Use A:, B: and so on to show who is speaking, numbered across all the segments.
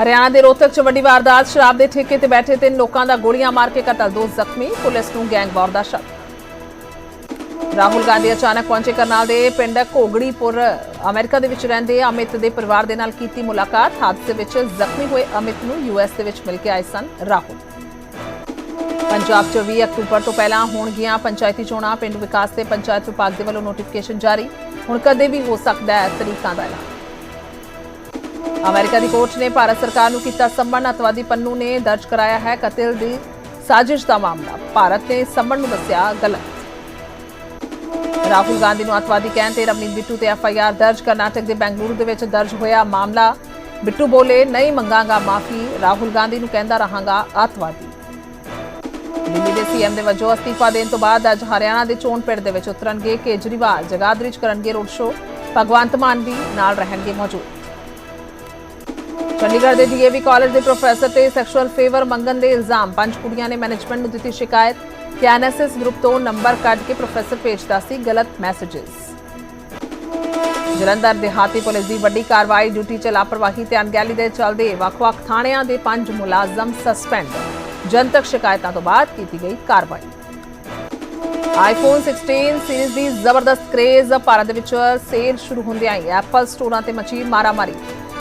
A: ਹਰਿਆਣਾ ਦੇ ਰੋਹਤਕ 'ਚ ਵੱਡੀ ਵਾਰਦਾਤ, ਸ਼ਰਾਬ ਦੇ ਠੇਕੇ ਤੇ ਬੈਠੇ ਤਿੰਨ ਲੋਕਾਂ ਦਾ ਗੋਲੀਆਂ ਮਾਰ ਕੇ ਕਤਲ, ਦੋ ਜ਼ਖਮੀ, ਪੁਲਿਸ ਨੂੰ ਗੈਂਗਵਾਰ ਦਾ ਸ਼ੱਕ। ਰਾਹੁਲ ਗਾਂਧੀ ਅਚਾਨਕ ਪਹੁੰਚੇ ਕਰਨਾਲ ਦੇ ਪਿੰਡ ਘੋਗੜੀਪੁਰ, ਅਮਰੀਕਾ ਦੇ ਵਿੱਚ ਰਹਿੰਦੇ ਅਮਿਤ ਦੇ ਪਰਿਵਾਰ ਦੇ ਨਾਲ ਕੀਤੀ ਮੁਲਾਕਾਤ। ਹਾਦਸੇ ਵਿੱਚ ਜ਼ਖਮੀ ਹੋਏ ਅਮਿਤ ਨੂੰ ਯੂਐਸ ਦੇ ਵਿੱਚ ਮਿਲ ਕੇ ਆਏ ਸਨ ਰਾਹੁਲ। ਪੰਜਾਬ 'ਚ 20 ਅਕਤੂਬਰ ਤੋਂ ਪਹਿਲਾਂ ਹੋਣਗੀਆਂ ਪੰਚਾਇਤੀ ਚੋਣਾਂ, ਪਿੰਡ ਵਿਕਾਸ ਤੇ ਪੰਚਾਇਤ ਵਿਭਾਗ ਦੇ ਵੱਲੋਂ ਨੋਟੀਫਿਕੇਸ਼ਨ ਜਾਰੀ। ਹੁਣ ਕਦੇ ਵੀ ਹੋ ਸਕਦਾ ਹੈ ਤਰੀਕਾਂ ਦਾ ਐਲਾਨ। ਅਮਰੀਕਾ ਦੀ ਕੋਰਟ ਨੇ ਭਾਰਤ ਸਰਕਾਰ ਨੂੰ ਕੀਤਾ ਸੰਮਨ ਅਤਵਾਦੀ ਪੰਨੂ ਨੇ ਦਰਜ ਕਰਾਇਆ ਹੈ ਕਤਲ ਦੀ ਸਾਜ਼ਿਸ਼ ਦਾ ਮਾਮਲਾ। ਭਾਰਤ ਨੇ ਸੰਮਨ ਨੂੰ ਦੱਸਿਆ ਗਲਤ। ਰਾਹੁਲ ਗਾਂਧੀ ਨੂੰ ਅਤਵਾਦੀ ਕਹਿਣ ਤੇ ਰਵਨੀਤ ਬਿੱਟੂ ਤੇ ਐਫ ਆਈ ਆਰ ਦਰਜ। ਕਰਨਾਟਕ ਦੇ ਬੈਂਗਲੁਰੂ ਦੇ ਵਿੱਚ ਦਰਜ ਹੋਇਆ ਮਾਮਲਾ। ਬਿੱਟੂ ਬੋਲੇ, ਨਹੀਂ ਮੰਗਾਂਗਾ ਮਾਫੀ। ਰਾਹੁਲ ਗਾਂਧੀ ਨੂੰ ਕਹਿੰਦਾ ਰਹਾਂਗਾ ਅਤਵਾਦੀ। ਦਿੱਲੀ ਦੇ ਸੀਐਮ ਦੇ ਵਜੋਂ ਅਸਤੀਫਾ ਦੇਣ ਤੋਂ ਬਾਅਦ ਅੱਜ ਹਰਿਆਣਾ ਦੇ ਚੋਣ ਪਿੰਡ ਦੇ ਵਿੱਚ ਉਤਰਨਗੇ ਕੇਜਰੀਵਾਲ। ਜਗਾਦਰੀ 'ਚ ਕਰਨਗੇ ਰੋਡ ਸ਼ੋਅ। ਭਗਵੰਤ ਮਾਨ ਵੀ ਨਾਲ ਰਹਿਣਗੇ ਮੌਜੂਦ। ਚੰਡੀਗੜ੍ਹ ਦੇ ਡੀਏਵੀ ਕਾਲਜ ਦੇ ਪ੍ਰੋਫੈਸਰ ਤੇ ਸੈਕਸ਼ੂਅਲ ਫੇਵਰ ਮੰਗਣ ਦੇ ਇਲਜ਼ਾਮ। ਪੰਜ ਕੁੜੀਆਂ ਨੇ ਮੈਨੇਜਮੈਂਟ ਨੂੰ ਦਿੱਤੀ ਸ਼ਿਕਾਇਤ। ਕਿ ਐਨਐਸਐਸ ਗਰੁੱਪ ਤੋਂ ਨੰਬਰ ਕੱਢ ਕੇ ਪ੍ਰੋਫੈਸਰ ਭੇਜਦਾ ਸੀ ਗਲਤ ਮੈਸੇजेस ਜਲੰਧਰ ਦਿਹਾਤੀ ਪੁਲਿਸ ਦੀ ਵੱਡੀ ਕਾਰਵਾਈ, ਡਿਊਟੀ 'ਚ ਲਾਪਰਵਾਹੀ ਤੇ ਅਣਗਹਿਲੀ ਦੇ ਚੱਲਦੇ ਵੱਖ-ਵੱਖ ਥਾਣਿਆਂ ਦੇ ਪੰਜ ਮੁਲਾਜ਼ਮ ਸਸਪੈਂਡ ਜਨਤਕ ਸ਼ਿਕਾਇਤਾਂ ਤੋਂ ਬਾਅਦ ਕੀਤੀ ਗਈ ਕਾਰਵਾਈ। ਆਈਫੋਨ 16 ਸੀਰੀਜ਼ ਦੀ ਜ਼ਬਰਦਸਤ ਕ੍ਰੇਜ਼ ਭਾਰਤ ਦੇ ਵਿੱਚ ਸੇਲ ਸ਼ੁਰੂ ਹੁੰਦਿਆਂ ਹੀ ਐਪਲ ਸਟੋਰਾਂ ਤੇ ਮਚੀ ਮਾਰਾਮਾਰੀ।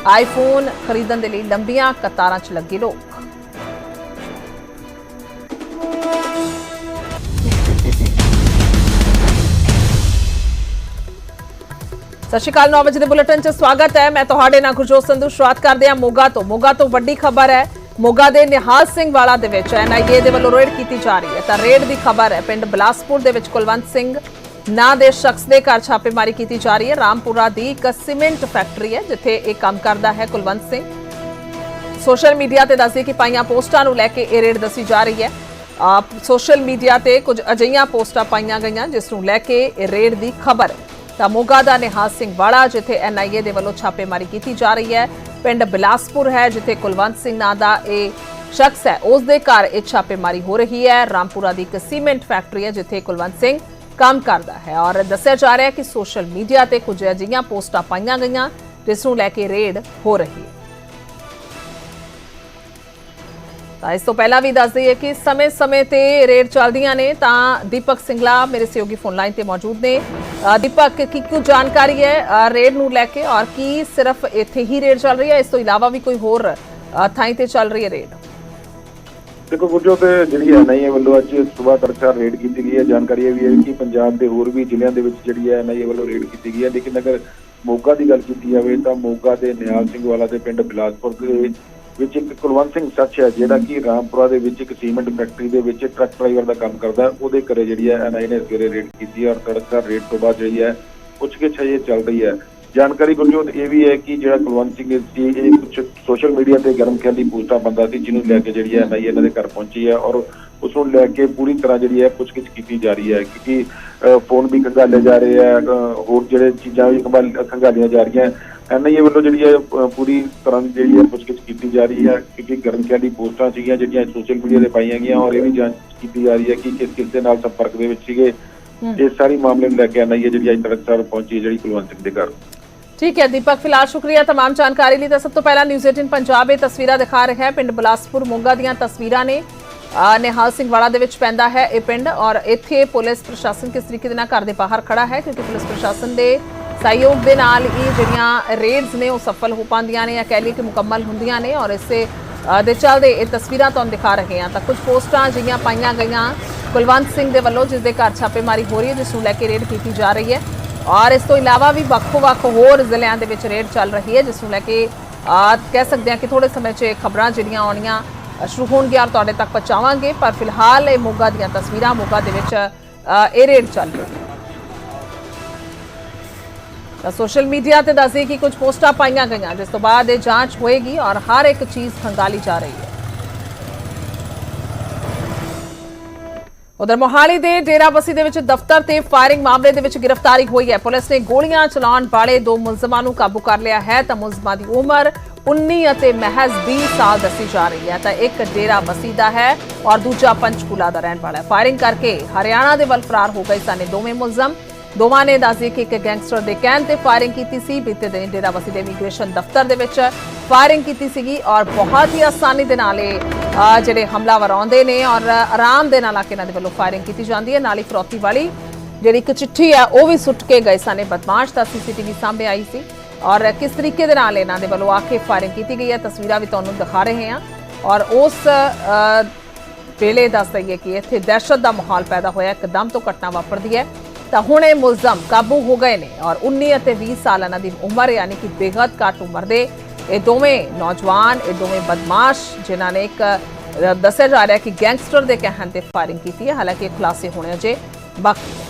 A: ਆਈਫੋਨ ਖਰੀਦਣ ਦੇ ਲਈ ਲੰਬੀਆਂ ਕਤਾਰਾਂ 'ਚ ਲੱਗੇ ਲੋਕ। ਸਤਿ ਸ਼੍ਰੀ ਅਕਾਲ 9 ਵਜੇ ਦੇ ਬੁਲੇਟਿਨ 'ਚ ਸਵਾਗਤ ਹੈ। ਮੈਂ ਤੁਹਾਡੇ ਨਾਲ ਗੁਰਜੋਤ ਸੰਧੂ, ਸ਼ੁਰੂਆਤ ਕਰਦੇ ਹਾਂ ਮੋਗਾ ਤੋਂ। ਮੋਗਾ ਤੋਂ ਵੱਡੀ ਖਬਰ ਹੈ, ਮੋਗਾ ਦੇ ਨਿਹਾਲ ਸਿੰਘ ਵਾਲਾ ਦੇ ਵਿੱਚ ਐਨਆਈਏ ਦੇ ਵੱਲੋਂ ਰੇਡ ਕੀਤੀ ਜਾ ਰਹੀ ਹੈ। ਤਾਂ ਰੇਡ ਦੀ ਖਬਰ ਹੈ, ਪਿੰਡ ਬਲਾਸਪੁਰ ਦੇ ਵਿੱਚ ਕੁਲਵੰਤ ਸਿੰਘ ਨਾਂ ਦੇ ਸ਼ਖਸ ਦੇ ਘਰ ਛਾਪੇਮਾਰੀ ਕੀਤੀ ਜਾ ਰਹੀ ਹੈ। ਰਾਮਪੁਰਾ ਦੀ ਇੱਕ ਸੀਮੈਂਟ ਫੈਕਟਰੀ ਹੈ, ਜਿੱਥੇ ਇਹ ਕੰਮ ਕਰਦਾ ਹੈ ਕੁਲਵੰਤ ਸਿੰਘ। ਸੋਸ਼ਲ ਮੀਡੀਆ ਤੇ ਦੱਸਦੀ ਕਿ ਪਾਈਆਂ ਪੋਸਟਾਂ ਨੂੰ ਲੈ ਕੇ ਇਹ ਰੇਡ ਦੱਸੀ ਜਾ ਰਹੀ ਹੈ। ਆ ਸੋਸ਼ਲ ਮੀਡੀਆ ਤੇ ਕੁਝ ਅਜਈਆਂ ਪੋਸਟਾਂ ਪਾਈਆਂ ਗਈਆਂ, ਜਿਸ ਨੂੰ ਲੈ ਕੇ ਇਹ ਰੇਡ ਦੀ ਖਬਰ ਤਾਂ ਮੋਗਾ ਦਾ ਨਿਹਾਲ ਸਿੰਘ ਵਾਲਾ, ਜਿੱਥੇ ਐਨਆਈਏ ਦੇ ਵੱਲੋਂ ਛਾਪੇਮਾਰੀ ਕੀਤੀ ਜਾ ਰਹੀ ਹੈ, ਪਿੰਡ ਬਿਲਾਸਪੁਰ ਹੈ, ਜਿੱਥੇ ਕੁਲਵੰਤ ਸਿੰਘ ਨਾਂ ਦਾ ਇਹ ਸ਼ਖਸ ਹੈ। ਉਸ ਦੇ ਘਰ ਇਹ ਛਾਪੇਮਾਰੀ ਹੋ ਰਹੀ ਹੈ। ਰਾਮਪੁਰਾ ਦੀ ਇੱਕ ਸੀਮੈਂਟ ਫੈਕਟਰੀ ਹੈ, ਜਿੱਥੇ ਕੁਲਵੰਤ ਸਿੰਘ ਕੰਮ ਕਰਦਾ ਹੈ ਔਰ ਦੱਸਿਆ ਜਾ ਰਿਹਾ ਹੈ ਕਿ ਸੋਸ਼ਲ ਮੀਡੀਆ ਤੇ ਕੁਝ ਅਜਿਹੀਆਂ ਪੋਸਟਾਂ ਪਾਈਆਂ ਗਈਆਂ, ਜਿਸ ਨੂੰ ਲੈ ਕੇ ਰੇਡ ਹੋ ਰਹੀ ਹੈ। ਤਾਂ ਇਸ ਤੋਂ ਪਹਿਲਾਂ ਵੀ ਦੱਸ ਦਈਏ ਕਿ ਸਮੇਂ-ਸਮੇਂ ਤੇ ਰੇਡ ਚੱਲਦੀਆਂ ਨੇ, ਤਾਂ ਦੀਪਕ ਸਿੰਗਲਾ ਮੇਰੇ ਸਹਿਯੋਗੀ ਫੋਨ ਲਾਈਨ ਤੇ ਮੌਜੂਦ ਨੇ। ਦੀਪਕ, ਕੀ ਕੁਝ ਜਾਣਕਾਰੀ ਹੈ ਰੇਡ ਨੂੰ ਲੈ ਕੇ ਔਰ ਕੀ ਸਿਰਫ ਇੱਥੇ ਹੀ ਰੇਡ ਚੱਲ ਰਹੀ ਹੈ, ਇਸ ਤੋਂ ਇਲਾਵਾ ਵੀ ਕੋਈ ਹੋਰ ਥਾਈਂ ਤੇ ਚੱਲ ਰਹੀ ਹੈ ਰੇਡ?
B: ਦੇਖੋ ਗੁਰਜੋ ਤੇ ਜਿਹੜੀ ਐਨਆਈਏ ਵੱਲੋਂ ਅੱਜ ਸਵੇਰ ਤੜਕਾ ਰੇਡ ਕੀਤੀ ਗਈ ਹੈ। ਜਾਣਕਾਰੀ ਇਹ ਵੀ ਹੈ ਕਿ ਪੰਜਾਬ ਦੇ ਹੋਰ ਵੀ ਜ਼ਿਲ੍ਹਿਆਂ ਦੇ ਵਿੱਚ ਜਿਹੜੀ ਹੈ ਐਨਆਈਏ ਵੱਲੋਂ ਰੇਡ ਕੀਤੀ ਗਈ ਹੈ। ਲੇਕਿਨ ਅਗਰ ਮੋਗਾ ਦੀ ਗੱਲ ਕੀਤੀ ਜਾਵੇ ਤਾਂ ਮੋਗਾ ਦੇ ਨਿਹਾਲ ਸਿੰਘ ਵਾਲਾ ਦੇ ਪਿੰਡ ਬਿਲਾਸਪੁਰ ਦੇ ਵਿੱਚ ਇੱਕ ਕੁਲਵੰਤ ਸਿੰਘ ਸੱਚ ਹੈ, ਜਿਹੜਾ ਕਿ ਰਾਮਪੁਰਾ ਦੇ ਵਿੱਚ ਇੱਕ ਸੀਮੈਂਟ ਫੈਕਟਰੀ ਦੇ ਵਿੱਚ ਟਰੱਕ ਡਰਾਈਵਰ ਦਾ ਕੰਮ ਕਰਦਾ ਉਹਦੇ ਘਰੇ ਜਿਹੜੀ ਹੈ ਐਨਆਈਏ ਨੇ ਸਵੇਰੇ ਰੇਡ ਕੀਤੀ ਔਰ ਤੜਕਾ ਰੇਡ ਤੋਂ ਬਾਅਦ ਜਿਹੜੀ ਹੈ ਪੁੱਛਗਿੱਛ ਹਜੇ ਚੱਲ ਰਹੀ ਹੈ। ਜਾਣਕਾਰੀ ਗੁਰਜੋਤ ਇਹ ਵੀ ਹੈ ਕਿ ਜਿਹੜਾ ਕੁਲਵੰਤ ਸਿੰਘ ਸੀ ਇਹ ਕੁਝ ਸੋਸ਼ਲ ਮੀਡੀਆ ਤੇ ਗਰਮ ਖਿਆਲੀ ਪੋਸਟਾਂ ਬੰਦਾ ਸੀ ਜਿਹਨੂੰ ਲੈ ਕੇ ਜਿਹੜੀ ਹੈ ਐਨਆਈਏ ਇਹਨਾਂ ਦੇ ਘਰ ਪਹੁੰਚੀ ਹੈ ਔਰ ਉਸ ਨੂੰ ਲੈ ਕੇ ਪੂਰੀ ਤਰ੍ਹਾਂ ਜਿਹੜੀ ਹੈ ਪੁੱਛਗਿੱਛ ਕੀਤੀ ਜਾ ਰਹੀ ਹੈ ਕਿਉਂਕਿ ਫੋਨ ਵੀ ਖੰਗਾਲੇ ਜਾ ਰਹੇ ਆ ਅ, ਹੋਰ ਜਿਹੜੇ ਚੀਜ਼ਾਂ ਵੀ ਖੰਗਾਲ- ਖੰਗਾਲੀਆਂ ਜਾ ਰਹੀਆਂ ਐਨਆਈਏ ਵੱਲੋਂ ਜਿਹੜੀ ਹੈ ਪੂਰੀ ਤਰ੍ਹਾਂ ਜਿਹੜੀ ਹੈ ਪੁੱਛਗਿੱਛ ਕੀਤੀ ਜਾ ਰਹੀ ਹੈ ਕਿਉਂਕਿ ਗਰਮ ਖਿਆਲੀ ਪੋਸਟਾਂ ਸੀਗੀਆਂ ਜਿਹੜੀਆਂ ਸੋਸ਼ਲ ਮੀਡੀਆ ਤੇ ਪਾਈਆਂ ਗਈਆਂ ਔਰ ਇਹ ਵੀ ਜਾਂਚ ਕੀਤੀ ਜਾ ਰਹੀ ਹੈ ਕਿ ਕਿਸ ਕਿਸ ਦੇ ਨਾਲ ਸੰਪਰਕ ਦੇ ਵਿੱਚ ਸੀਗੇ। ਇਹ ਸਾਰੀ ਮਾਮਲੇ ਨੂੰ ਲੈ ਕੇ ਐਨਆਈਏ ਜਿਹੜੀ ਅੱਜ ਤੜਕਸਾਰ ਪਹੁੰਚੀ ਹੈ ਜਿਹੜੀ ਕੁਲਵੰਤ ਸਿੰਘ ਦੇ ਘਰ।
A: ਠੀਕ ਹੈ ਦੀਪਕ ਫਿਲਹਾਲ ਸ਼ੁਕਰੀਆ तमाम ਜਾਣਕਾਰੀ ਲਈ ਤਾਂ ਸਭ ਤੋਂ ਪਹਿਲਾਂ ਨਿਊਜ਼ 18 ਪੰਜਾਬ ਇਹ ਤਸਵੀਰਾਂ ਦਿਖਾ ਰਿਹਾ ਹੈ ਪਿੰਡ ਬਲਾਸਪੁਰ ਮੋਗਾ ਦੀਆਂ ਤਸਵੀਰਾਂ ਨੇ ਅਹ ਨਿਹਾਲ ਸਿੰਘ ਵਾਲਾ ਦੇ ਵਿੱਚ ਪੈਂਦਾ ਹੈ ਇਹ ਪਿੰਡ ਔਰ ਇੱਥੇ ਪੁਲਿਸ ਪ੍ਰਸ਼ਾਸਨ ਕਿਸ ਤਰੀਕੇ ਦੇ ਨਾਲ ਘਰ ਦੇ ਬਾਹਰ ਖੜਾ ਹੈ ਕਿਉਂਕਿ ਪੁਲਿਸ ਪ੍ਰਸ਼ਾਸਨ ਦੇ ਸਹਿਯੋਗ ਦੇ ਨਾਲ ਹੀ ਜਿਹੜੀਆਂ ਰੇਡਸ ਨੇ ਉਹ ਸਫਲ ਹੋ ਪਾਉਂਦੀਆਂ ਨੇ ਜਾਂ ਕਹਿ ਲਈਏ ਕਿ ਮੁਕੰਮਲ ਹੁੰਦੀਆਂ ਨੇ ਔਰ ਇਸੇ ਅਹ ਦੇ ਚੱਲਦੇ ਇਹ ਤਸਵੀਰਾਂ ਤੁਹਾਨੂੰ ਦਿਖਾ ਰਹੇ ਹਾਂ ਤਾਂ ਕੁਝ ਪੋਸਟਾਂ ਜਿਹੀਆਂ ਪਾਈਆਂ ਗਈਆਂ ਕੁਲਵੰਤ ਸਿੰਘ ਦੇ ਵੱਲੋਂ ਜਿਸ ਦੇ ਘਰ ਛਾਪੇਮਾਰੀ ਹੋ ਰਹੀ ਹੈ ਜਿਸ ਨੂੰ ਲੈ ਕੇ ਰੇਡ ਕੀਤੀ ਜਾ ਰਹੀ ਹੈ ਔਰ ਇਸ ਤੋਂ ਇਲਾਵਾ ਵੀ ਵੱਖ-ਵੱਖ ਹੋਰ ਜ਼ਿਲ੍ਹਿਆਂ ਦੇ ਵਿੱਚ ਰੇਡ ਚੱਲ ਰਹੀ ਹੈ, ਜਿਸ ਨੂੰ ਲੈ ਕੇ ਕਹਿ ਸਕਦੇ ਹਾਂ ਕਿ ਥੋੜੇ ਸਮੇਂ 'ਚ ਖਬਰਾਂ ਜਿਹੜੀਆਂ ਆਉਣੀਆਂ ਸ਼ੁਰੂ ਹੋਣਗੀਆਂ ਔਰ ਤੁਹਾਡੇ ਤੱਕ ਪਹੁੰਚਾਵਾਂਗੇ, ਪਰ ਫਿਲਹਾਲ ਇਹ ਮੋਗਾ ਦੀਆਂ ਤਸਵੀਰਾਂ, ਮੋਗਾ ਦੇ ਵਿੱਚ ਇਹ ਰੇਡ ਚੱਲ ਰਹੀ ਹੈ। ਤਾਂ ਸੋਸ਼ਲ ਮੀਡੀਆ ਤੇ ਦੱਸਦੇ ਕਿ ਕੁਝ ਪੋਸਟਾਂ ਪਾਈਆਂ ਗਈਆਂ, ਜਿਸ ਤੋਂ ਬਾਅਦ ਇਹ ਜਾਂਚ ਹੋਏਗੀ ਔਰ ਹਰ ਇੱਕ ਚੀਜ਼ ਖੰਗਾਲੀ ਜਾ ਰਹੀ ਹੈ। ਉਧਰ ਮੋਹਾਲੀ ਦੇ ਡੇਰਾਬੱਸੀ ਦੇ ਵਿੱਚ ਦਫ਼ਤਰ ਤੇ ਫਾਇਰਿੰਗ ਮਾਮਲੇ ਦੇ ਵਿੱਚ ਗ੍ਰਿਫਤਾਰੀ ਹੋਈ ਹੈ। ਪੁਲਿਸ ਨੇ ਗੋਲੀਆਂ ਚਲਾਉਣ ਵਾਲੇ ਦੋ ਮੁਲਜ਼ਮਾਂ ਨੂੰ ਕਾਬੂ ਕਰ ਲਿਆ ਹੈ। ਤਾਂ ਮੁਲਜ਼ਮਾਂ ਦੀ ਉਮਰ 19 ਅਤੇ ਮਹਿਜ਼ 20 ਸਾਲ ਦੱਸੀ ਜਾ ਰਹੀ ਹੈ। ਤਾਂ ਇੱਕ ਡੇਰਾਬੱਸੀ ਦਾ ਹੈ ਔਰ ਦੂਜਾ ਪੰਚਕੂਲਾ ਦਾ ਰਹਿਣ ਵਾਲਾ ਹੈ। ਫਾਇਰਿੰਗ ਕਰਕੇ ਹਰਿਆਣਾ ਦੇ ਵੱਲ ਫਰਾਰ ਹੋ ਗਏ ਸਨ ਇਹ ਦੋਵੇਂ ਮੁਲਜ਼ਮ। ਦੋਵਾਂ ਨੇ ਦੱਸਦੇ ਕਿ ਇੱਕ ਗੈਂਗਸਟਰ ਦੇ ਕਹਿਣ ਤੇ ਫਾਇਰਿੰਗ ਕੀਤੀ ਸੀ, ਬੀਤੇ ਦਿਨ ਡੇਰਾਬੱਸੀ ਦੇ ਇਮੀਗ੍ਰੇਸ਼ਨ ਦਫ਼ਤਰ ਦੇ ਵਿੱਚ ਫਾਇਰਿੰਗ ਕੀਤੀ ਸੀਗੀ ਔਰ ਬਹੁਤ ਹੀ ਆਸਾਨੀ ਦੇ ਨਾਲ ਇਹ ਜਿਹੜੇ ਹਮਲਾਵਰ ਆਉਂਦੇ ਨੇ ਔਰ ਆਰਾਮ ਦੇ ਨਾਲ ਆ ਕੇ ਇਹਨਾਂ ਦੇ ਵੱਲੋਂ ਫਾਇਰਿੰਗ ਕੀਤੀ ਜਾਂਦੀ ਹੈ। ਨਾਲ ਹੀ ਫਰੋਤੀ ਵਾਲੀ ਜਿਹੜੀ ਇੱਕ ਚਿੱਠੀ ਆ ਉਹ ਵੀ ਸੁੱਟ ਕੇ ਗਏ ਸਨ। ਇਹ ਬਦਮਾਸ਼ ਦਾ ਸੀਸੀਟੀਵੀ ਸਾਹਮਣੇ ਆਈ ਸੀ ਔਰ ਕਿਸ ਤਰੀਕੇ ਦੇ ਨਾਲ ਇਹਨਾਂ ਦੇ ਵੱਲੋਂ ਆ ਕੇ ਫਾਇਰਿੰਗ ਕੀਤੀ ਗਈ ਹੈ, ਤਸਵੀਰਾਂ ਵੀ ਤੁਹਾਨੂੰ ਦਿਖਾ ਰਹੇ ਹਾਂ ਔਰ ਉਸ ਵੇਲੇ ਦੱਸ ਦਈਏ ਕਿ ਇੱਥੇ ਦਹਿਸ਼ਤ ਦਾ ਮਾਹੌਲ ਪੈਦਾ ਹੋਇਆ, ਇੱਕਦਮ ਤੋਂ ਘਟਨਾ ਵਾਪਰਦੀ ਹੈ। ਤਾਂ ਹੁਣ ਇਹ ਮੁਲਜ਼ਮ ਕਾਬੂ ਹੋ ਗਏ ਨੇ ਔਰ 19 ਅਤੇ 20 ਸਾਲ ਇਹਨਾਂ ਦੀ ਉਮਰ ਯਾਨੀ ਕਿ ਬੇਹੱਦ ਘੱਟ ਉਮਰ ਦੇ ਇਹ ਦੋਵੇਂ ਨੌਜਵਾਨ, ਇਹ ਦੋਵੇਂ ਬਦਮਾਸ਼ ਜਿਨ੍ਹਾਂ ਨੇ ਇੱਕ ਦੱਸਿਆ ਜਾ ਰਿਹਾ ਕਿ ਗੈਂਗਸਟਰ ਦੇ ਕਹਿਣ ਤੇ ਫਾਇਰਿੰਗ ਕੀਤੀ ਹੈ। ਹਾਲਾਂਕਿ ਇਹ ਖੁਲਾਸੇ ਹੋਣੇ ਅਜੇ ਬਾਕੀ ਹੈ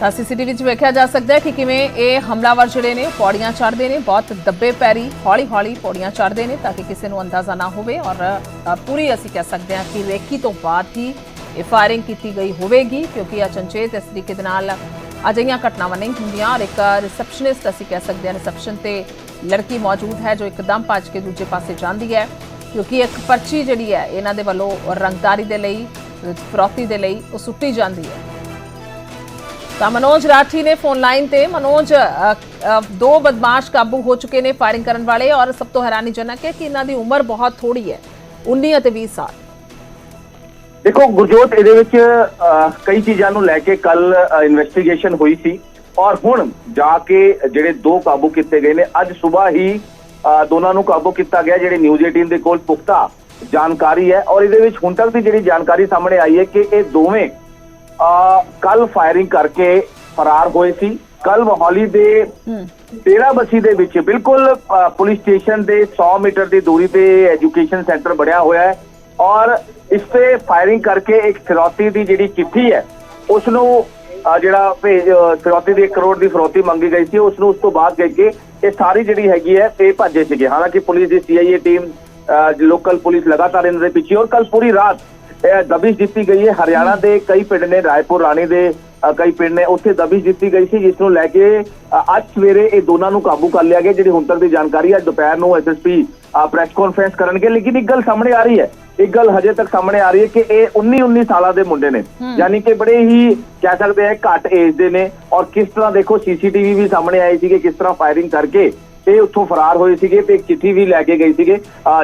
A: ਤਾਂ ਸੀਸੀਟੀਵੀ 'ਚ ਵੇਖਿਆ ਜਾ ਸਕਦਾ ਹੈ ਕਿ ਕਿਵੇਂ ਇਹ ਹਮਲਾਵਰ ਜਿਹੜੇ ਨੇ, ਪੌੜੀਆਂ ਚੜ੍ਹਦੇ ਨੇ, ਬਹੁਤ ਦੱਬੇ ਪੈਰੀ, ਹੌਲੀ-ਹੌਲੀ ਪੌੜੀਆਂ ਚੜ੍ਹਦੇ ਨੇ ਤਾਂ ਕਿ ਕਿਸੇ ਨੂੰ ਅੰਦਾਜ਼ਾ ਨਾ ਹੋਵੇ ਔਰ ਪੂਰੀ ਅਸੀਂ ਕਹਿ ਸਕਦੇ ਹਾਂ ਕਿ ਰੇਕੀ ਤੋਂ ਬਾਅਦ ਹੀ ਇਹ ਫਾਇਰਿੰਗ ਕੀਤੀ ਗਈ ਹੋਵੇਗੀ, ਕਿਉਂਕਿ ਅਚਨਚੇਤ ਇਸ ਤਰੀਕੇ ਦੇ ਨਾਲ ਅਜਿਹੀਆਂ ਘਟਨਾਵਾਂ ਨਹੀਂ ਹੁੰਦੀਆਂ ਔਰ ਇੱਕ ਰਿਸੈਪਸ਼ਨਿਸਟ ਅਸੀਂ ਕਹਿ ਸਕਦੇ ਹਾਂ ਰਿਸੈਪਸ਼ਨ ਤੇ ਲੜਕੀ ਮੌਜੂਦ ਹੈ ਜੋ ਇੱਕਦਮ ਭੱਜ ਕੇ ਦੂਜੇ ਪਾਸੇ ਜਾਂਦੀ ਹੈ, ਕਿਉਂਕਿ ਇੱਕ ਪਰਚੀ ਜਿਹੜੀ ਹੈ ਇਹਨਾਂ ਦੇ ਵੱਲੋਂ ਰੰਗਦਾਰੀ ਦੇ ਲਈ, ਫਰੋਤੀ ਦੇ ਲਈ ਉਹ ਸੁੱਟੀ ਜਾਂਦੀ ਹੈ। ਤਾਂ ਮਨੋਜ ਰਾਠੀ ਨੇ ਫੋਨ ਲਾਈਨ ਤੇ, ਮਨੋਜ ਦੋ ਬਦਮਾਸ਼ ਕਾਬੂ ਹੋ ਚੁੱਕੇ ਨੇ ਫਾਇਰਿੰਗ ਕਰਨ ਵਾਲੇ ਔਰ ਸਭ ਤੋਂ ਹੈਰਾਨੀਜਨਕ ਹੈ ਕਿ ਇਹਨਾਂ ਦੀ ਉਮਰ ਬਹੁਤ ਥੋੜੀ ਹੈ 19 ਅਤੇ 20 ਸਾਲ।
C: ਦੇਖੋ ਗੁਰਜੋਤ ਇਹਦੇ ਵਿੱਚ ਕਈ ਚੀਜ਼ਾਂ ਨੂੰ ਲੈ ਕੇ ਕੱਲ ਇਨਵੈਸਟੀਗੇਸ਼ਨ ਹੋਈ ਸੀ। ਔਰ ਹੁਣ ਜਾ ਕੇ ਜਿਹੜੇ ਦੋ ਕਾਬੂ ਕੀਤੇ ਗਏ ਨੇ ਅੱਜ ਸਵੇਰ ਹੀ ਦੋਨਾਂ ਨੂੰ ਕਾਬੂ ਕੀਤਾ ਗਿਆ ਜਿਹੜੇ ਨਿਊਜ਼ 18 ਦੇ ਕੋਲ ਪੁਖਤਾ ਜਾਣਕਾਰੀ ਹੈ। ਔਰ ਇਹਦੇ ਵਿੱਚ ਹੁਣ ਤੱਕ ਦੀ ਜਿਹੜੀ ਜਾਣਕਾਰੀ ਸਾਹਮਣੇ ਆਈ ਹੈ ਕਿ ਇਹ ਦੋਵੇਂ ਕੱਲ ਫਾਇਰਿੰਗ ਕਰਕੇ ਫਰਾਰ ਹੋਏ ਸੀ। ਕੱਲ ਮੋਹਾਲੀ ਦੇ ਡੇਰਾ ਬਸੀ ਦੇ ਵਿੱਚ ਬਿਲਕੁਲ ਪੁਲਿਸ ਸਟੇਸ਼ਨ ਦੇ 100 ਮੀਟਰ ਦੀ ਦੂਰੀ ਤੇ ਐਜੂਕੇਸ਼ਨ ਸੈਂਟਰ ਬਣਿਆ ਹੋਇਆ ਹੈ। ਔਰ ਇਸ ਤੇ ਫਾਇਰਿੰਗ ਕਰਕੇ ਇੱਕ ਫਿਰੌਤੀ ਦੀ ਜਿਹੜੀ ਚਿੱਠੀ ਹੈ ਉਸ ਨੂੰ ਜਿਹੜਾ ਭੇਜ ਫਿਰੌਤੀ ਦੀ 1 ਕਰੋੜ ਦੀ ਫਿਰੌਤੀ ਮੰਗੀ ਗਈ ਸੀ ਉਸ ਨੂੰ ਉਸ ਤੋਂ ਬਾਅਦ ਕਹਿ ਕੇ ਇਹ ਸਾਰੀ ਜਿਹੜੀ ਹੈਗੀ ਹੈ, ਇਹ ਭੱਜੇ ਸੀਗੇ। ਹਾਲਾਂਕਿ ਪੁਲਿਸ ਦੀ ਸੀਆਈਏ ਟੀਮ ਲੋਕਲ ਪੁਲਿਸ ਲਗਾਤਾਰ ਇਹਨਾਂ ਦੇ ਪਿੱਛੇ ਔਰ ਕੱਲ ਪੂਰੀ ਰਾਤ, ਇਹ ਦਬਿਸ਼ ਦਿੱਤੀ ਗਈ ਹੈ। ਹਰਿਆਣਾ ਦੇ ਕਈ ਪਿੰਡ ਨੇ, ਰਾਏਪੁਰ, ਰਾਣੀ ਦੇ ਕਈ ਪਿੰਡ ਨੇ ਉੱਥੇ ਦਬਿਸ਼ ਦਿੱਤੀ ਗਈ ਸੀ ਜਿਸ ਨੂੰ ਲੈ ਕੇ ਅੱਜ ਸਵੇਰੇ ਇਹ ਦੋਨਾਂ ਨੂੰ ਕਾਬੂ ਕਰ ਲਿਆ ਗਿਆ ਜਿਹੜੀ ਹੁਣ ਤੱਕ ਦੀ ਜਾਣਕਾਰੀ ਹੈ ਦੁਪਹਿਰ ਨੂੰ ਐਸਐਸਪੀ ਪ੍ਰੈਸ ਕਾਨਫਰੰਸ ਕਰਨਗੇ ਲੇਕਿਨ ਇੱਕ ਗੱਲ ਸਾਹਮਣੇ ਆ ਰਹੀ ਹੈ ਇੱਕ ਗੱਲ ਹਜੇ ਤੱਕ ਸਾਹਮਣੇ ਆ ਰਹੀ ਹੈ ਕਿ ਇਹ 19 19 ਸਾਲਾਂ ਦੇ ਮੁੰਡੇ ਨੇ ਯਾਨੀ ਕਿ ਬੜੇ ਹੀ ਕਹਿ ਸਕਦੇ ਆ ਘੱਟ ਏਜ ਦੇ ਨੇ ਔਰ ਕਿਸ ਤਰ੍ਹਾਂ ਦੇਖੋ ਸੀਸੀਟੀਵੀ ਵੀ ਸਾਹਮਣੇ ਆਈ ਸੀ ਕਿ ਕਿਸ ਤਰ੍ਹਾਂ ਫਾਇਰਿੰਗ ਕਰਕੇ ਇਹ ਉੱਥੋਂ ਫਰਾਰ ਹੋਏ ਸੀਗੇ ਤੇ ਇੱਕ ਚਿੱਠੀ ਵੀ ਲੈ ਕੇ ਗਏ ਸੀਗੇ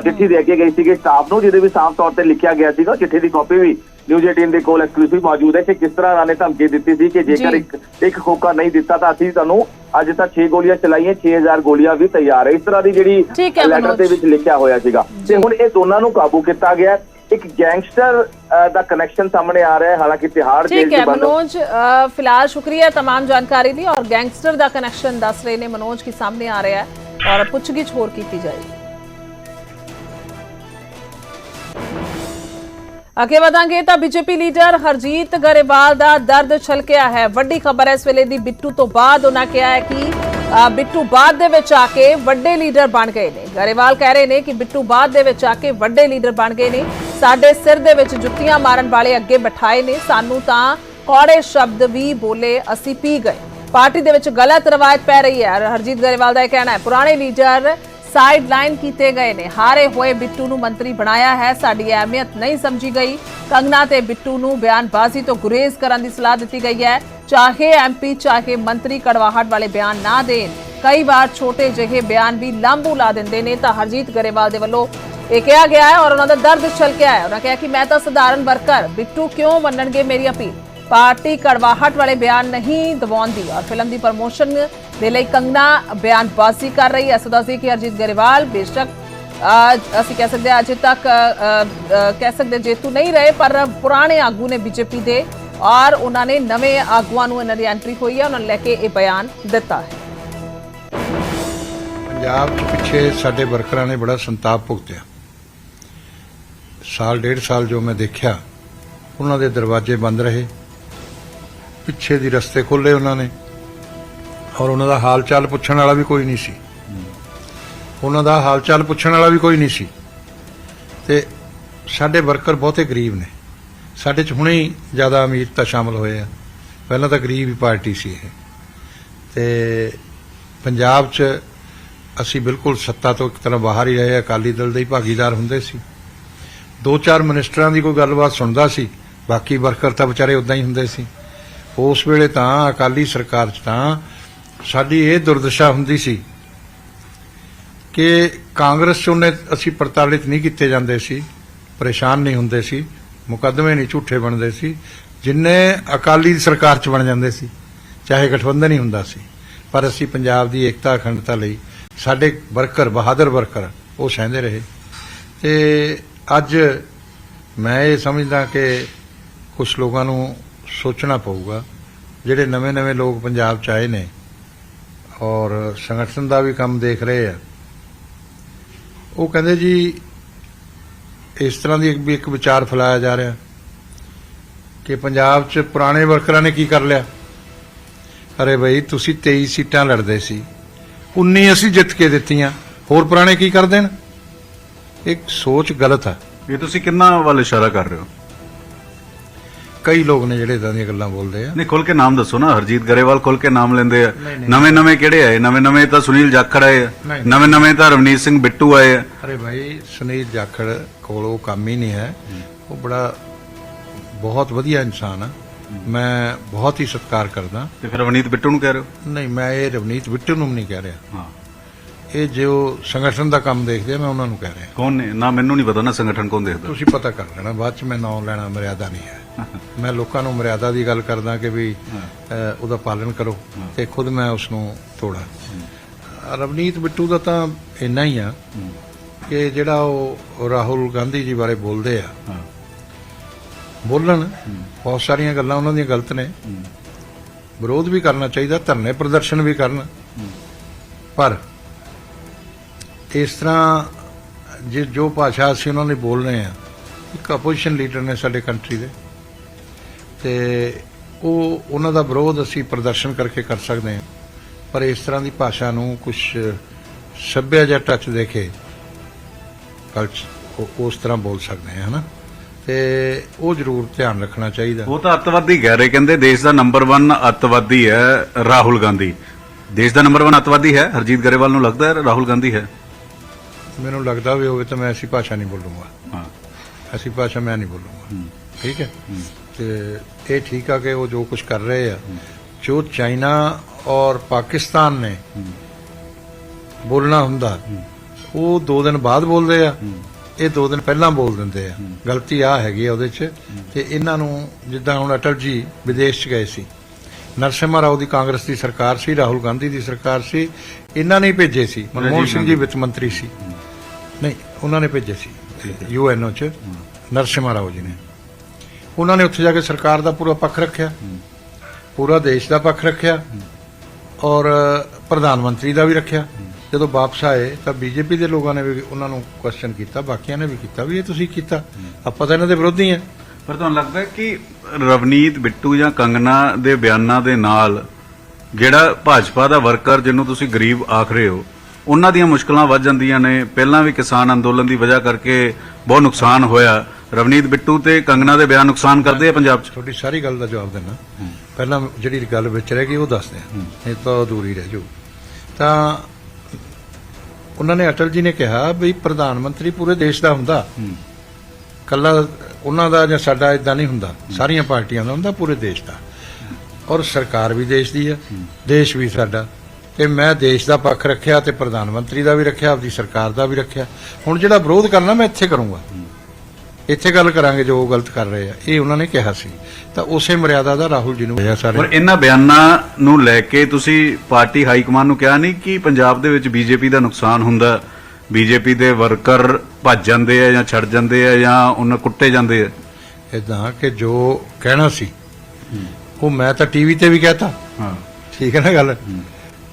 C: ਚਿੱਠੀ ਦੇ ਕੇ ਗਏ ਸੀਗੇ ਸਟਾਫ ਨੂੰ ਜਿਹਦੇ ਵੀ ਸਾਫ਼ ਤੌਰ ਤੇ ਲਿਖਿਆ ਗਿਆ ਸੀਗਾ ਚਿੱਠੀ ਦੀ ਕਾਪੀ ਵੀ ਨਿਊਜ਼ 18 ਦੇ ਕੋਲ ਐਕਸਕਲੂਸਿਵ ਮੌਜੂਦ ਹੈ ਕਿ ਕਿਸ ਤਰ੍ਹਾਂ ਇਹਨਾਂ ਨੇ ਧਮਕੀ ਦਿੱਤੀ ਸੀ ਕਿ ਜੇਕਰ
A: ਜੀ।
C: ਇੱਕ ਇੱਕ ਖੋਕਾ ਨਹੀਂ ਦਿੱਤਾ ਤਾਂ ਅਸੀਂ ਤੁਹਾਨੂੰ ਅੱਜ ਤੱਕ 6 ਗੋਲੀਆਂ ਚਲਾਈਆਂ 6000 ਗੋਲੀਆਂ ਵੀ ਤਿਆਰ ਹੈ ਇਸ ਤਰ੍ਹਾਂ ਦੀ ਜਿਹੜੀ
A: ਠੀਕ ਹੈ,
C: ਲੈਟਰ
A: ਮਨੋਜ।
C: ਦੇ ਵਿੱਚ ਲਿਖਿਆ ਹੋਇਆ ਸੀਗਾ ਤੇ ਹੁਣ ਇਹ ਦੋਨਾਂ ਨੂੰ ਕਾਬੂ ਕੀਤਾ ਗਿਆ ਇੱਕ ਗੈਂਗਸਟਰ ਅਹ, ਦਾ ਕਨੈਕਸ਼ਨ ਸਾਹਮਣੇ ਆ ਰਿਹਾ ਹੈ ਹਾਲਾਂਕਿ ਤਿਹਾੜ
A: ਠੀਕ
C: ਜੇਲ੍ਹ
A: ਹੈ
C: ਚ ਬੰਦ
A: ਮਨੋਜ ਅ, ਫਿਲਹਾਲ ਸ਼ੁਕਰੀਆ तमाम ਜਾਣਕਾਰੀ ਲਈ ਔਰ ਗੈਂਗਸਟਰ ਦਾ ਕਨੈਕਸ਼ਨ ਦੱਸ ਰਹੇ ਨੇ ਮਨੋਜ ਕੀ ਸਾਹਮਣੇ ਆ ਰਿਹਾ ਹੈ ਔਰ ਪੁੱਛਗਿੱਛ ਹੋਰ ਕੀਤੀ ਜਾਏਗੀ ਅੱਗੇ ਵਧਾਂਗੇ ਤਾਂ ਬੀਜੇਪੀ ਲੀਡਰ ਹਰਜੀਤ ਗਰੇਵਾਲ ਦਾ ਦਰਦ ਛਲਕਿਆ ਹੈ। ਵੱਡੀ ਖਬਰ ਇਸ ਵੇਲੇ ਦੀ ਬਿੱਟੂ ਤੋਂ ਬਾਅਦ ਉਹਨਾਂ ਕਿਹਾ ਹੈ ਕਿ ਬਿੱਟੂ ਬਾਅਦ ਦੇ ਵਿੱਚ ਆ ਕੇ ਵੱਡੇ ਲੀਡਰ ਬਣ ਗਏ ਨੇ। ਗਰੇਵਾਲ ਕਹਿ ਰਹੇ ਨੇ ਕਿ ਬਿੱਟੂ ਬਾਅਦ ਦੇ ਵਿੱਚ ਆ ਕੇ ਵੱਡੇ ਲੀਡਰ ਬਣ ਗਏ ਨੇ। ਸਾਡੇ ਸਿਰ ਦੇ ਵਿੱਚ ਜੁੱਤੀਆਂ ਮਾਰਨ ਵਾਲੇ ਅੱਗੇ ਬਿਠਾਏ ਨੇ। ਸਾਨੂੰ ਤਾਂ ਕੌੜੇ ਸ਼ਬਦ ਵੀ ਬੋਲੇ ਅਸੀਂ ਪੀ ਗਏ। ਪਾਰਟੀ ਦੇ ਵਿੱਚ ਗਲਤ ਰਵਾਇਤ ਪੈ ਰਹੀ ਹੈ। ਹਰਜੀਤ ਗਰੇਵਾਲ ਦਾ ਇਹ ਕਹਿਣਾ ਹੈ। ਪੁਰਾਣੇ ਲੀਡਰ ਸਾਈਡ ਲਾਈਨ ਕੀਤੇ ਗਏ ਨੇ। ਹਾਰੇ ਹੋਏ ਬਿੱਟੂ ਨੂੰ ਮੰਤਰੀ ਬਣਾਇਆ ਹੈ, ਸਾਡੀ ਅਹਿਮੀਅਤ ਨਹੀਂ ਸਮਝੀ ਗਈ। ਕੰਗਨਾ ਤੇ ਬਿੱਟੂ ਨੂੰ ਬਿਆਨਬਾਜ਼ੀ ਤੋਂ ਗੁਰੇਜ਼ ਕਰਨ ਦੀ ਸਲਾਹ ਦਿੱਤੀ ਗਈ ਹੈ। ਚਾਹੇ ਐਮਪੀ ਚਾਹੇ ਮੰਤਰੀ ਕੜਵਾਹਟ ਵਾਲੇ ਬਿਆਨ ਨਾ ਦੇਣ। ਕਈ ਵਾਰ ਛੋਟੇ ਜਿਹੇ ਬਿਆਨ ਵੀ ਲਾਂਬੂ ਲਾ ਦਿੰਦੇ ਨੇ ਤਾਂ ਹਰਜੀਤ ਗਰੇਵਾਲ ਦੇ ਵੱਲੋਂ ਇਹ ਕਿਹਾ ਗਿਆ ਹੈ ਔਰ ਉਹਨਾਂ ਦਾ ਦਰਦ ਛਲਕਿਆ ਹੈ। ਉਹਨਾਂ ਕਿਹਾ ਕਿ ਮੈਂ ਤਾਂ ਸਧਾਰਨ ਵਰਕਰ, ਬਿੱਟੂ ਕਿਉਂ ਮੰਨਣਗੇ ਮੇਰੀ ਅਪੀਲ? ਪਾਰਟੀ ਕੜਵਾਹਟ ਵਾਲੇ ਬਿਆਨ ਨਹੀਂ ਦਵਾਉਂਦੀ ਔਰ ਫਿਲਮ ਦੀ ਪ੍ਰਮੋਸ਼ਨ ਦੇ ਲਈ ਕੰਗਨਾ ਬਿਆਨਬਾਜ਼ੀ ਕਰ ਰਹੀ ਹੈ। ਸੋ ਕਿ ਹਰਜੀਤ ਗਰੇਵਾਲ ਬੇਸ਼ੱਕ ਅਸੀਂ ਕਹਿ ਸਕਦੇ ਹਾਂ ਤੱਕ ਕਹਿ ਸਕਦੇ ਜੇਤੂ ਨਹੀਂ ਰਹੇ, ਪਰ ਪੁਰਾਣੇ ਆਗੂ ਨੇ ਬੀਜੇਪੀ ਦੇ ਔਰ ਉਹਨਾਂ ਨੇ ਨਵੇਂ ਆਗੂਆਂ ਨੂੰ ਇਹਨਾਂ ਦੀ ਐਂਟਰੀ ਹੋਈ ਹੈ। ਉਹਨਾਂ ਨੇ ਲੈ ਕੇ ਇਹ ਬਿਆਨ ਦਿੱਤਾ ਹੈ।
D: ਪੰਜਾਬ ਪਿੱਛੇ ਸਾਡੇ ਵਰਕਰਾਂ ਨੇ ਬੜਾ ਸੰਤਾਪ ਭੁਗਤਿਆ। ਸਾਲ, ਡੇਢ ਸਾਲ ਜੋ ਮੈਂ ਦੇਖਿਆ, ਉਹਨਾਂ ਦੇ ਦਰਵਾਜ਼ੇ ਬੰਦ ਰਹੇ। ਪਿੱਛੇ ਦੀ ਰਸਤੇ ਖੋਲੇ ਉਹਨਾਂ ਨੇ। ਔਰ ਉਹਨਾਂ ਦਾ ਹਾਲ ਚਾਲ ਪੁੱਛਣ ਵਾਲਾ ਵੀ ਕੋਈ ਨਹੀਂ ਸੀ। ਉਹਨਾਂ ਦਾ ਹਾਲ ਚਾਲ ਪੁੱਛਣ ਵਾਲਾ ਵੀ ਕੋਈ ਨਹੀਂ ਸੀ। ਤੇ ਸਾਡੇ ਵਰਕਰ ਬਹੁਤੇ ਗਰੀਬ ਨੇ। ਸਾਡੇ 'ਚ ਹੁਣੇ ਹੀ ਜ਼ਿਆਦਾ ਅਮੀਰ ਤਾਂ ਸ਼ਾਮਲ ਹੋਏ ਆ। ਪਹਿਲਾਂ ਤਾਂ ਗਰੀਬ ਹੀ ਪਾਰਟੀ ਸੀ ਇਹ। ਤੇ ਪੰਜਾਬ 'ਚ ਅਸੀਂ ਬਿਲਕੁਲ ਸੱਤਾ ਤੋਂ ਇੱਕ ਤਰ੍ਹਾਂ ਬਾਹਰ ਹੀ ਰਹੇ ਅਕਾਲੀ ਦਲ ਦੇ ਹੀ ਭਾਗੀਦਾਰ ਹੁੰਦੇ ਸੀ। ਦੋ ਚਾਰ ਮਿਨਿਸਟਰਾਂ ਦੀ ਕੋਈ ਗੱਲਬਾਤ ਸੁਣਦਾ ਸੀ। ਬਾਕੀ ਵਰਕਰ ਤਾਂ ਵਿਚਾਰੇ ਉਦਾਂ ਹੀ ਹੁੰਦੇ ਸੀ। ਉਸ ਵੇਲੇ ਤਾਂ ਅਕਾਲੀ ਸਰਕਾਰ 'ਚ ਤਾਂ ਸਾਡੀ ਇਹ ਦੁਰਦਸ਼ਾ ਹੁੰਦੀ ਸੀ ਕਿ ਕਾਂਗਰਸ 'ਚ ਉਹਨੇ ਅਸੀਂ ਪ੍ਰਤਾੜਿਤ ਨਹੀਂ ਕੀਤੇ ਜਾਂਦੇ ਸੀ, ਪਰੇਸ਼ਾਨ ਨਹੀਂ ਹੁੰਦੇ ਸੀ, ਮੁਕੱਦਮੇ ਨਹੀਂ, ਝੂਠੇ ਬਣਦੇ ਸੀ, ਜਿੰਨੇ ਅਕਾਲੀ ਸਰਕਾਰ 'ਚ ਬਣ ਜਾਂਦੇ ਸੀ, ਚਾਹੇ ਗਠਬੰਧਨ ਹੀ ਹੁੰਦਾ ਸੀ, ਪਰ ਅਸੀਂ ਪੰਜਾਬ ਦੀ ਏਕਤਾ, ਅਖੰਡਤਾ ਲਈ ਸਾਡੇ ਵਰਕਰ, ਬਹਾਦਰ ਵਰਕਰ, ਉਹ ਸਹਿੰਦੇ ਰਹੇ। ਤੇ ਅੱਜ ਮੈਂ ਇਹ ਸਮਝਦਾ ਕਿ ਕੁਝ ਲੋਕਾਂ ਨੂੰ ਸੋਚਣਾ ਪਊਗਾ। ਜਿਹੜੇ ਨਵੇਂ-ਨਵੇਂ ਲੋਕ ਪੰਜਾਬ 'ਚ ਆਏ ਨੇ ਔਰ ਸੰਗਠਨ ਦਾ ਵੀ ਕੰਮ ਦੇਖ ਰਹੇ ਆ, ਉਹ ਕਹਿੰਦੇ ਜੀ ਇਸ ਤਰ੍ਹਾਂ ਦੀ ਇੱਕ ਵੀ ਇੱਕ ਵਿਚਾਰ ਫੈਲਾਇਆ ਜਾ ਰਿਹਾ ਕਿ ਪੰਜਾਬ 'ਚ ਪੁਰਾਣੇ ਵਰਕਰਾਂ ਨੇ ਕੀ ਕਰ ਲਿਆ। ਅਰੇ ਬਈ, ਤੁਸੀਂ 23 ਸੀਟਾਂ ਲੜਦੇ ਸੀ 19 ਅਸੀਂ ਜਿੱਤ ਕੇ ਦਿੱਤੀਆਂ, ਹੋਰ ਪੁਰਾਣੇ ਕੀ ਕਰ ਦੇਣ? ਇੱਕ ਸੋਚ ਗਲਤ ਹੈ
E: ਇਹ ਤੁਸੀਂ ਕਿੰਨਾ ਵੱਲ ਇਸ਼ਾਰਾ ਕਰ ਰਹੇ ਹੋ?
D: ਕਈ ਲੋਕ ਨੇ ਜਿਹੜੇ ਇਦਾਂ ਦੀਆਂ ਗੱਲਾਂ ਬੋਲਦੇ ਆ।
E: ਨਹੀਂ ਖੁੱਲ ਕੇ ਨਾਮ ਦੱਸੋ ਨਾ ਹਰਜੀਤ ਗਰੇਵਾਲ ਖੁੱਲ ਕੇ ਨਾਮ ਲੈਂਦੇ ਆ। ਨਵੇਂ ਨਵੇਂ ਕਿਹੜੇ ਆਏ? ਨਵੇਂ ਨਵੇਂ ਤਾਂ ਸੁਨੀਲ ਜਾਖੜ ਆਏ। ਨਵੇਂ ਨਵੇਂ ਤਾਂ ਰਵਨੀਤ ਸਿੰਘ ਬਿੱਟੂ ਆਏ ਆ।
D: ਅਰੇ ਭਾਈ ਸੁਨੀਲ ਜਾਖੜ ਕੋਲ ਉਹ ਕੰਮ ਹੀ ਨਹੀਂ ਹੈ। ਉਹ ਬੜਾ ਬਹੁਤ ਵਧੀਆ ਇਨਸਾਨ ਆ। ਮੈਂ ਬਹੁਤ ਹੀ ਸਤਿਕਾਰ ਕਰਦਾ।
E: ਤੇ ਫਿਰ ਰਵਨੀਤ ਬਿੱਟੂ ਨੂੰ ਕਹਿ ਰਹੇ ਹੋ?
D: ਨਹੀਂ ਮੈਂ ਇਹ ਰਵਨੀਤ ਬਿੱਟੂ ਨੂੰ ਵੀ ਨਹੀਂ ਕਹਿ ਰਿਹਾ।
E: ਹਾਂ।
D: ਇਹ ਜੋ ਸੰਗਠਨ ਦਾ ਕੰਮ ਦੇਖਦੇ ਆ ਮੈਂ ਉਹਨਾਂ ਨੂੰ ਕਹਿ ਰਿਹਾ।
E: ਕੌਣ ਨੇ? ਨਾ ਮੈਨੂੰ ਨਹੀਂ ਪਤਾ ਨਾ ਸੰਗਠਨ ਕੌਣ ਦੇਖਦਾ।
D: ਤੁਸੀਂ ਪਤਾ ਕਰ ਲੈਣਾ ਬਾਅਦ ਚ ਮੈਂ ਨਾਮ ਲੈਣਾ ਮਰਿਆਦਾ ਨਹੀਂ ਹੈ। ਮੈਂ ਲੋਕਾਂ ਨੂੰ ਮਰਿਆਦਾ ਦੀ ਗੱਲ ਕਰਦਾ ਕਿ ਵੀ ਉਹਦਾ ਪਾਲਣ ਕਰੋ ਤੇ ਖੁਦ ਮੈਂ ਉਸ ਨੂੰ ਤੋੜਾ। ਰਵਨੀਤ ਬਿੱਟੂ ਦਾ ਤਾਂ ਇੰਨਾ ਹੀ ਆ ਕਿ ਜਿਹੜਾ ਉਹ ਰਾਹੁਲ ਗਾਂਧੀ ਜੀ ਬਾਰੇ ਬੋਲਦੇ ਆ। ਬੋਲਣ ਬਹੁਤ ਸਾਰੀਆਂ ਗੱਲਾਂ ਉਹਨਾਂ ਦੀਆਂ ਗਲਤ ਨੇ। ਵਿਰੋਧ ਵੀ ਕਰਨਾ ਚਾਹੀਦਾ ਧਰਨੇ ਪ੍ਰਦਰਸ਼ਨ ਵੀ ਕਰਨ। ਪਰ ਇਸ ਤਰ੍ਹਾਂ ਜੇ ਜੋ ਭਾਸ਼ਾ ਅਸੀਂ ਉਹਨਾਂ ਨੇ ਬੋਲ ਰਹੇ ਆ ਇੱਕ ਆਪੋਜੀਸ਼ਨ ਲੀਡਰ ਨੇ ਸਾਡੇ ਕੰਟਰੀ ਦੇ। ਤੇ ਉਹ ਉਹਨਾਂ ਦਾ ਵਿਰੋਧ ਅਸੀਂ ਪ੍ਰਦਰਸ਼ਨ ਕਰਕੇ ਕਰ ਸਕਦੇ ਹਾਂ। ਪਰ ਇਸ ਤਰ੍ਹਾਂ ਦੀ ਭਾਸ਼ਾ ਨੂੰ ਕੁਝ ਸੱਭਿਆ ਜਾਂ ਟੱਚ ਦੇ ਕੇ ਕਲਚ ਉਸ ਤਰ੍ਹਾਂ ਬੋਲ ਸਕਦੇ ਹਾਂ ਹਨਾ? ਤੇ ਉਹ ਜ਼ਰੂਰ ਧਿਆਨ ਰੱਖਣਾ ਚਾਹੀਦਾ।
E: ਉਹ ਤਾਂ ਅੱਤਵਾਦੀ ਕਹਿ ਰਹੇ ਕਹਿੰਦੇ ਦੇਸ਼ ਦਾ ਨੰਬਰ 1 ਅੱਤਵਾਦੀ ਹੈ ਰਾਹੁਲ ਗਾਂਧੀ। ਦੇਸ਼ ਦਾ ਨੰਬਰ 1 ਅੱਤਵਾਦੀ ਹੈ? ਹਰਜੀਤ ਗਰੇਵਾਲ ਨੂੰ ਲੱਗਦਾ ਹੈ ਰਾਹੁਲ ਗਾਂਧੀ ਹੈ?
D: ਮੈਨੂੰ ਲੱਗਦਾ ਵੀ ਹੋਵੇ ਤਾਂ ਮੈਂ ਐਸੀ ਭਾਸ਼ਾ ਨਹੀਂ ਬੋਲੂੰਗਾ।
E: ਹਾਂ।
D: ਐਸੀ ਭਾਸ਼ਾ ਮੈਂ ਨਹੀਂ ਬੋਲੂੰਗਾ। ਠੀਕ ਹੈ। ਤੇ ਇਹ ਠੀਕ ਆ ਕਿ ਉਹ ਜੋ ਕੁਝ ਕਰ ਰਹੇ ਆ, ਜੋ ਚਾਈਨਾ ਔਰ ਪਾਕਿਸਤਾਨ ਨੇ ਬੋਲਣਾ ਹੁੰਦਾ, ਉਹ ਦੋ ਦਿਨ ਬਾਅਦ ਬੋਲਦੇ ਆ, ਇਹ ਦੋ ਦਿਨ ਪਹਿਲਾਂ ਬੋਲ ਦਿੰਦੇ ਆ। ਗਲਤੀ ਆ ਹੈਗੀ ਆ ਉਹਦੇ 'ਚ ਤੇ ਇਹਨਾਂ ਨੂੰ ਜਿੱਦਾਂ ਹੁਣ ਅਟਲ ਜੀ ਵਿਦੇਸ਼ 'ਚ ਗਏ ਸੀ, ਨਰਸਿਮਹਾ ਰਾਓ ਦੀ ਕਾਂਗਰਸ ਦੀ ਸਰਕਾਰ ਸੀ, ਰਾਹੁਲ ਗਾਂਧੀ ਦੀ ਸਰਕਾਰ ਸੀ, ਇਹਨਾਂ ਨੇ ਭੇਜੇ ਸੀ, ਮਨਮੋਹਨ ਸਿੰਘ ਜੀ ਵਿੱਤ ਮੰਤਰੀ ਸੀ। ਨਹੀਂ, ਉਹਨਾਂ ਨੇ ਭੇਜੇ ਸੀ ਯੂਐਨਓ 'ਚ, ਨਰਸਿਮਹਾ ਰਾਓ ਜੀ ਨੇ। ਉਹਨਾਂ ਨੇ ਉੱਥੇ ਜਾ ਕੇ ਸਰਕਾਰ ਦਾ ਪੂਰਾ ਪੱਖ ਰੱਖਿਆ ਪੂਰਾ ਦੇਸ਼ ਦਾ ਪੱਖ ਰੱਖਿਆ ਔਰ ਪ੍ਰਧਾਨ ਮੰਤਰੀ ਦਾ ਵੀ ਰੱਖਿਆ। ਜਦੋਂ ਵਾਪਸ ਆਏ ਤਾਂ ਬੀਜੇਪੀ ਦੇ ਲੋਕਾਂ ਨੇ ਵੀ ਉਹਨਾਂ ਨੂੰ ਕੁਐਸਚਨ ਕੀਤਾ ਬਾਕੀਆਂ ਨੇ ਵੀ ਕੀਤਾ ਵੀ ਇਹ ਤੁਸੀਂ ਕੀਤਾ। ਆਪਾਂ ਤਾਂ ਇਹਨਾਂ ਦੇ ਵਿਰੋਧੀ ਆ
E: ਪਰ ਤੁਹਾਨੂੰ ਲੱਗਦਾ ਕਿ ਰਵਨੀਤ ਬਿੱਟੂ ਜਾਂ ਕੰਗਨਾ ਦੇ ਬਿਆਨਾਂ ਦੇ ਨਾਲ ਜਿਹੜਾ ਭਾਜਪਾ ਦਾ ਵਰਕਰ ਜਿਹਨੂੰ ਤੁਸੀਂ ਗਰੀਬ ਆਖ ਰਹੇ ਹੋ ਉਹਨਾਂ ਦੀਆਂ ਮੁਸ਼ਕਲਾਂ ਵੱਧ ਜਾਂਦੀਆਂ ਨੇ। ਪਹਿਲਾਂ ਵੀ ਕਿਸਾਨ ਅੰਦੋਲਨ ਦੀ ਵਜ੍ਹਾ ਕਰਕੇ ਬਹੁਤ ਨੁਕਸਾਨ ਹੋਇਆ। ਰਵਨੀਤ ਬਿੱਟੂ ਤੇ ਕੰਗਨਾ ਦੇ ਬਿਆਨ ਨੁਕਸਾਨ ਕਰਦੇ ਆ ਪੰਜਾਬ 'ਚ?
D: ਤੁਹਾਡੀ ਸਾਰੀ ਗੱਲ ਦਾ ਜਵਾਬ ਦੇਣਾ ਪਹਿਲਾਂ ਜਿਹੜੀ ਗੱਲ ਵਿੱਚ ਰਹਿ ਗਈ ਉਹ ਦੱਸਦੇ ਆ ਇਹ ਤਾਂ ਅਧੂਰੀ ਰਹਿ ਜਾਊ ਤਾਂ ਉਹਨਾਂ ਨੇ ਅਟਲ ਜੀ ਨੇ ਕਿਹਾ ਵੀ ਪ੍ਰਧਾਨ ਮੰਤਰੀ ਪੂਰੇ ਦੇਸ਼ ਦਾ ਹੁੰਦਾ। ਕੱਲਾ ਉਹਨਾਂ ਦਾ ਜਾਂ ਸਾਡਾ ਇਦਾਂ ਨਹੀਂ ਹੁੰਦਾ। ਸਾਰੀਆਂ ਪਾਰਟੀਆਂ ਦਾ ਹੁੰਦਾ ਪੂਰੇ ਦੇਸ਼ ਦਾ। ਔਰ ਸਰਕਾਰ ਵੀ ਦੇਸ਼ ਦੀ ਹੈ ਦੇਸ਼ ਵੀ ਸਾਡਾ। ਤੇ ਮੈਂ ਦੇਸ਼ ਦਾ ਪੱਖ ਰੱਖਿਆ ਤੇ ਪ੍ਰਧਾਨ ਮੰਤਰੀ ਦਾ ਵੀ ਰੱਖਿਆ ਆਪਦੀ ਸਰਕਾਰ ਦਾ ਵੀ ਰੱਖਿਆ। ਹੁਣ ਜਿਹੜਾ ਵਿਰੋਧ ਕਰਨਾ ਮੈਂ ਇੱਥੇ ਕਰੂੰਗਾ। ਇੱਥੇ ਗੱਲ ਕਰਾਂਗੇ ਜੋ ਉਹ ਗਲਤ ਕਰ ਰਹੇ ਆ। ਇਹ ਉਹਨਾਂ ਨੇ ਕਿਹਾ ਸੀ। ਤਾਂ ਉਸੇ ਮਰਿਆਦਾ ਦਾ ਰਾਹੁਲ ਜੀ ਨੂੰ ਹੋਇਆ ਸਾਰੇ।
E: ਪਰ ਇਹਨਾਂ ਬਿਆਨਾਂ ਨੂੰ ਲੈ ਕੇ ਤੁਸੀਂ ਪਾਰਟੀ ਹਾਈ ਕਮਾਂਡ ਨੂੰ ਕਿਹਾ ਨਹੀਂ ਕਿ ਪੰਜਾਬ ਦੇ ਵਿੱਚ ਬੀਜੇਪੀ ਦਾ ਨੁਕਸਾਨ ਹੁੰਦਾ। ਬੀਜੇਪੀ ਦੇ ਵਰਕਰ ਭੱਜ ਜਾਂਦੇ ਆ ਜਾਂ ਛੱਡ ਜਾਂਦੇ ਆ ਜਾਂ ਉਹਨਾਂ ਕੁੱਟੇ ਜਾਂਦੇ ਆ।
D: ਇਦਾਂ ਕਿ ਜੋ ਕਹਿਣਾ ਸੀ ਉਹ ਮੈਂ ਤਾਂ ਟੀਵੀ ਤੇ ਵੀ ਕਹਤਾ।
E: ਹਾਂ।
D: ਠੀਕ ਹੈ ਨਾ ਗੱਲ?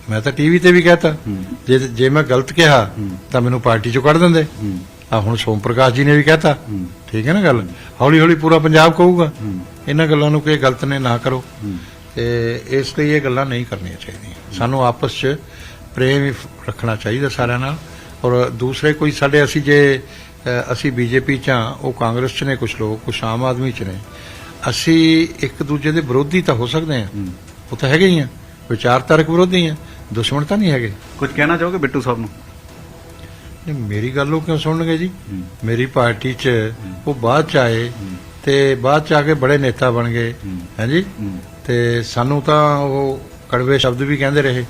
D: ਮੈਂ ਤਾਂ ਟੀਵੀ ਤੇ ਵੀ ਕਹਤਾ। ਜੇ ਜੇ ਮੈਂ ਗਲਤ ਕਿਹਾ ਤਾਂ ਮੈਨੂੰ ਪਾਰਟੀ ਚੋਂ ਕੱਢ ਦਿੰਦੇ। ਆ ਹੁਣ ਸੋਮ ਪ੍ਰਕਾਸ਼ ਜੀ ਨੇ ਵੀ ਕਹਤਾ। ਠੀਕ ਹੈ ਨਾ ਗੱਲ? ਹੌਲੀ ਹੌਲੀ ਪੂਰਾ ਪੰਜਾਬ ਕਹੂਗਾ। ਇਹਨਾਂ ਗੱਲਾਂ ਨੂੰ ਕੋਈ ਗਲਤ ਨੇ ਨਾ ਕਰੋ। ਤੇ ਇਸ ਲਈ ਇਹ ਗੱਲਾਂ ਨਹੀਂ ਕਰਨੀਆਂ ਚਾਹੀਦੀਆਂ। ਸਾਨੂੰ ਆਪਸ 'ਚ ਪ੍ਰੇਮ ਰੱਖਣਾ ਚਾਹੀਦਾ ਸਾਰਿਆਂ ਨਾਲ। ਔਰ ਦੂਸਰੇ ਕੋਈ ਸਾਡੇ ਅਸੀਂ ਜੇ ਅਸੀਂ ਬੀਜੇਪੀ 'ਚ ਹਾਂ ਉਹ ਕਾਂਗਰਸ 'ਚ ਨੇ ਕੁਝ ਲੋਕ ਕੁਝ ਆਮ ਆਦਮੀ 'ਚ ਨੇ। ਅਸੀਂ ਇੱਕ ਦੂਜੇ ਦੇ ਵਿਰੋਧੀ ਤਾਂ ਹੋ ਸਕਦੇ ਹਾਂ। ਉਹ ਤਾਂ ਹੈਗੇ ਹੀ ਆ। ਵਿਚਾਰਧਾਰਕ ਵਿਰੋਧੀ ਆ। ਦੁਸ਼ਮਣ ਤਾਂ ਨਹੀਂ ਹੈਗੇ।
E: ਕੁਝ ਕਹਿਣਾ ਚਾਹੋਗੇ ਬਿੱਟੂ ਸਾਹਿਬ ਨੂੰ?
D: ਨਹੀਂ ਮੇਰੀ ਗੱਲ ਉਹ ਕਿਉਂ ਸੁਣਨਗੇ ਜੀ? ਮੇਰੀ ਪਾਰਟੀ 'ਚ ਉਹ ਬਾਅਦ 'ਚ ਆਏ ਤੇ ਬਾਅਦ ਚ ਆ ਕੇ ਬੜੇ ਨੇਤਾ ਬਣ ਗਏ। ਹਾਂਜੀ ਤੇ ਸਾਨੂੰ ਤਾਂ ਉਹ ਕੜਵੇ ਸ਼ਬਦ ਵੀ ਕਹਿੰਦੇ ਰਹੇ।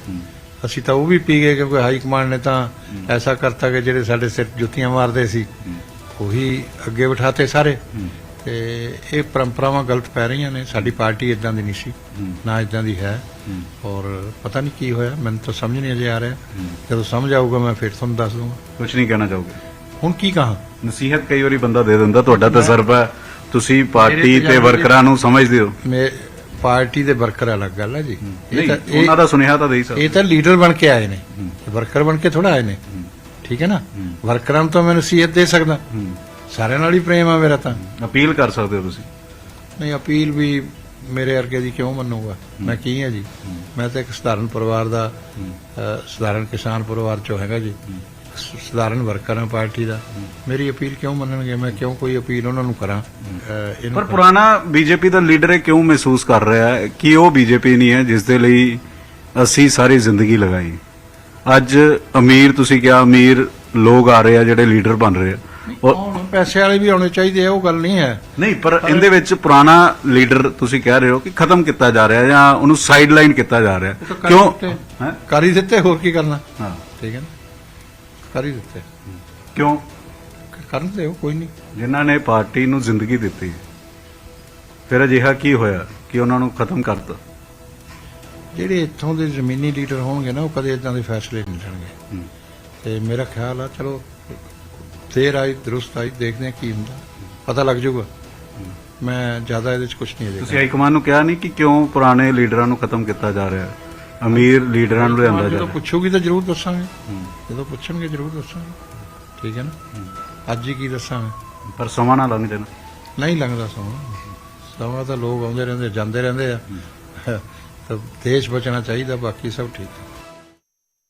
D: ਅਸੀਂ ਤਾਂ ਉਹ ਵੀ ਪੀ ਗਏ ਕਿਉਂਕਿ ਹਾਈ ਕਮਾਂਡ ਨੇ ਤਾਂ ਐਸਾ ਕਰਤਾ ਕਿ ਜਿਹੜੇ ਸਾਡੇ ਸਿਰ ਜੁੱਤੀਆਂ ਮਾਰਦੇ ਸੀ ਉਹੀ ਅੱਗੇ ਬਿਠਾਤੇ ਸਾਰੇ। ਤੇ ਇਹ ਪਰੰਪਰਾਵਾਂ ਗਲਤ ਪੈ ਰਹੀਆਂ ਨੇ। ਸਾਡੀ ਪਾਰਟੀ ਇਦਾਂ ਦੀ ਨਹੀਂ ਸੀ ਨਾ ਇਦਾਂ ਦੀ ਹੈ। ਔਰ ਪਤਾ ਨਹੀਂ ਕੀ ਹੋਇਆ ਮੈਨੂੰ ਤਾਂ ਸਮਝ ਨਹੀਂ ਅਜੇ ਆ ਰਿਹਾ। ਜਦੋਂ ਸਮਝ ਆਊਗਾ ਮੈਂ ਫਿਰ ਤੁਹਾਨੂੰ ਦੱਸ ਦੂੰਗਾ।
E: ਕੁਝ ਨਹੀਂ ਕਹਿਣਾ ਚਾਹੋਗੇ।
D: ਹੁਣ ਕੀ ਕਹਾਂ?
E: ਨਸੀਹਤ ਕਈ ਵਾਰੀ ਬੰਦਾ ਦੇ ਦਿੰਦਾ ਤੁਹਾਡਾ ਤਜਰਬਾ। ਤੁਸੀਂ ਪਾਰਟੀ ਤੇ ਵਰਕਰਾਂ ਨੂੰ ਸਮਝਦੇ ਹੋ।
D: ਮੇ ਪਾਰਟੀ ਦੇ ਵਰਕਰ ਅਲੱਗ ਗੱਲ ਹੈ ਜੀ। ਇਹ ਤਾਂ
E: ਉਹਨਾਂ ਦਾ ਸੁਨੇਹਾ ਤਾਂ ਦੇ ਹੀ ਸਕਦੇ
D: ਇਹ ਤਾਂ ਲੀਡਰ ਬਣ ਕੇ ਆਏ ਨੇ। ਵਰਕਰ ਬਣ ਕੇ ਥੋੜਾ ਆਏ ਨੇ। ਠੀਕ ਹੈ ਨਾ? ਵਰਕਰਾਂ ਨੂੰ ਤਾਂ ਮੈਂ ਨਸੀਹਤ ਦੇ ਸਕਦਾ। ਸਾਰਿਆਂ ਨਾਲ ਹੀ ਪ੍ਰੇਮ ਆ ਮੇਰਾ ਤਾਂ।
E: ਅਪੀਲ ਕਰ ਸਕਦੇ ਹੋ ਤੁਸੀਂ?
D: ਨਹੀਂ ਅਪੀਲ ਵੀ ਮੇਰੇ ਵਰਗੇ ਦੀ ਕਿਉਂ ਮੰਨੂਗਾ? ਮੈਂ ਕੀ ਹਾਂ ਜੀ? ਮੈਂ ਤਾਂ ਇੱਕ ਸਧਾਰਨ ਪਰਿਵਾਰ ਦਾ ਸਧਾਰਨ ਕਿਸਾਨ ਪਰਿਵਾਰ ਚੋਂ ਹੈਗਾ ਜੀ। ਸਧਾਰਨ ਵਰਕਰ ਪਾਰਟੀ ਦਾ। ਮੇਰੀ ਅਪੀਲ ਕਿਉਂ ਮੰਨਣਗੇ? ਮੈਂ ਕਿਉਂ ਕੋਈ ਅਪੀਲ ਉਹਨਾਂ ਨੂੰ ਕਰਾਂ?
E: ਪਰ ਪੁਰਾਣਾ ਬੀਜੇਪੀ ਦਾ ਲੀਡਰ ਇਹ ਕਿਉਂ ਮਹਿਸੂਸ ਕਰ ਰਿਹਾ ਹੈ? ਕਿ ਉਹ ਬੀਜੇਪੀ ਨਹੀਂ ਹੈ ਜਿਸ ਦੇ ਲਈ ਅਸੀਂ ਸਾਰੀ ਜ਼ਿੰਦਗੀ ਲਗਾਈ। ਅੱਜ ਅਮੀਰ ਤੁਸੀਂ ਕਿਹਾ ਅਮੀਰ ਲੋਕ ਆ ਰਹੇ ਆ ਜਿਹੜੇ ਲੀਡਰ ਬਣ ਰਹੇ ਆ। ਔਰ
D: ਪੈਸੇ ਵਾਲੇ ਵੀ ਆਉਣੇ ਚਾਹੀਦੇ ਆ ਉਹ ਗੱਲ ਨਹੀਂ ਹੈ।
E: ਨਹੀਂ ਪਰ ਇਹਦੇ ਵਿੱਚ ਪੁਰਾਣਾ ਲੀਡਰ ਤੁਸੀਂ ਕਹਿ ਰਹੇ ਹੋ ਕਿ ਖਤਮ ਕੀਤਾ ਜਾ ਰਿਹਾ ਜਾਂ ਉਹਨੂੰ ਸਾਈਡ ਲਾਈਨ ਕੀਤਾ ਜਾ ਰਿਹਾ।
D: ਤਾਂ
E: ਕਿਉਂ। ਹੈਂ?
D: ਕਰ ਹੀ ਦਿੱਤੇ ਹੋਰ ਕੀ ਕਰਨਾ?
E: ਹਾਂ।
D: ਠੀਕ ਹੈ ਨਾ? ਕਰ ਹੀ ਦਿੱਤੇ।
E: ਕਿਉਂ?
D: ਕਰਨ ਦਿਓ ਕੋਈ ਨਹੀਂ।
E: ਜਿਨ੍ਹਾਂ ਨੇ ਪਾਰਟੀ ਨੂੰ ਜ਼ਿੰਦਗੀ ਦਿੱਤੀ। ਫਿਰ ਅਜਿਹਾ ਕੀ ਹੋਇਆ ਕਿ ਉਹਨਾਂ ਨੂੰ ਖਤਮ ਕਰਤਾ?
D: ਜਿਹੜੇ ਇੱਥੋਂ ਦੇ ਜ਼ਮੀਨੀ ਲੀਡਰ ਹੋਣਗੇ ਨਾ ਉਹ ਕਦੇ ਇਦਾਂ ਦੇ ਫੈਸਲੇ ਨਹੀਂ ਲੈਣਗੇ। ਤੇ ਮੇਰਾ ਖਿਆਲ ਆ ਚਲੋ ਦੇਰ ਆਈ ਦਰੁਸਤ ਆਈ ਦੇਖਦੇ ਆ ਕੀ ਹੁੰਦਾ। ਪਤਾ ਲੱਗ ਜਾਊਗਾ। ਮੈਂ ਜ਼ਿਆਦਾ ਇਹਦੇ ਚ ਕੁਝ ਨਹੀਂ
E: ਤੁਸੀਂ
D: ਦੇਖਦਾ।
E: ਹਾਈ ਕਮਾਂਡ ਨੂੰ ਕਿਹਾ ਨਹੀਂ ਕਿ ਕਿਉਂ ਪੁਰਾਣੇ ਲੀਡਰਾਂ ਨੂੰ ਖਤਮ ਕੀਤਾ ਜਾ ਰਿਹਾ ਹੈ? ਅਮੀਰ ਲੀਡਰਾਂ ਨੂੰ ਲਿਆਂਦਾ ਜਾ
D: ਜਦੋਂ
E: ਰਿਹਾ
D: ਪੁੱਛੋਗੀ ਤਾਂ ਜ਼ਰੂਰ ਦੱਸਾਂਗੇ। ਜਦੋਂ ਪੁੱਛਣਗੇ ਜ਼ਰੂਰ ਦੱਸਾਂਗੇ। ਠੀਕ ਹੈ ਨਾ? ਅੱਜ ਹੀ ਕੀ ਦੱਸਾਂ
E: ਹੈ। ਪਰ ਸਮਾਂ ਨਾ ਲੰਘ ਜਾਣਾ।
D: ਨਹੀਂ ਲੰਘਦਾ ਸਮਾਂ। ਸਮਾਂ ਤਾਂ ਲੋਕ ਆਉਂਦੇ ਰਹਿੰਦੇ ਜਾਂਦੇ ਰਹਿੰਦੇ ਆ। ਤਾਂ ਦੇਸ਼ ਬਚਣਾ ਚਾਹੀਦਾ ਬਾਕੀ ਸਭ ਠੀਕ ਹੈ।